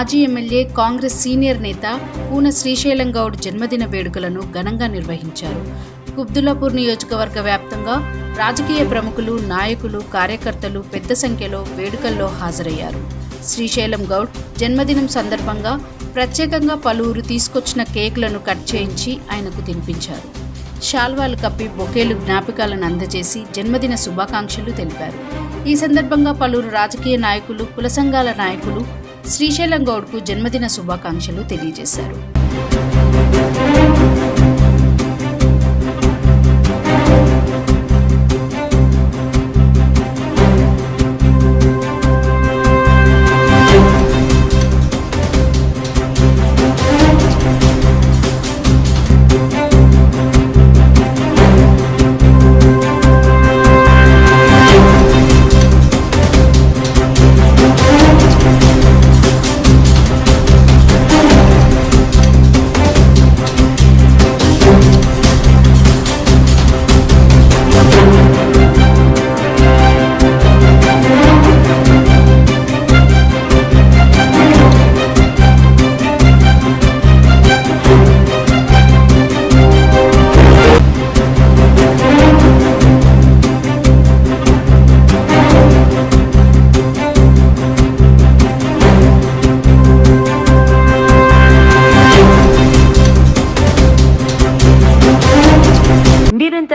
మాజీ MLA Congress senior నేత పూన శ్రీశైలం గౌడ్ జన్మదిన వేడుకలను ఘనంగా నిర్వహించారు. కుబ్దులాపూర్ నియోజకవర్గ వ్యాప్తంగా రాజకీయ ప్రముఖులు నాయకులు కార్యకర్తలు పెద్ద సంఖ్యలో వేడుకల్లో హాజరయ్యారు. శ్రీశైలం గౌడ్ జన్మదినం సందర్భంగా ప్రత్యేకంగా పలువురు తీసుకొచ్చిన కేకులను కట్ చేయించి ఆయనకు తినిపించారు. శాల్వాలు కప్పి బొకేలు జ్ఞాపకాలను అందజేసి జన్మదిన శుభాకాంక్షలు తెలిపారు. ఈ సందర్భంగా పలువురు రాజకీయ నాయకులు కుల సంఘాల నాయకులు శ్రీశైలం గౌడ్కు జన్మదిన శుభాకాంక్షలు తెలియజేశారు.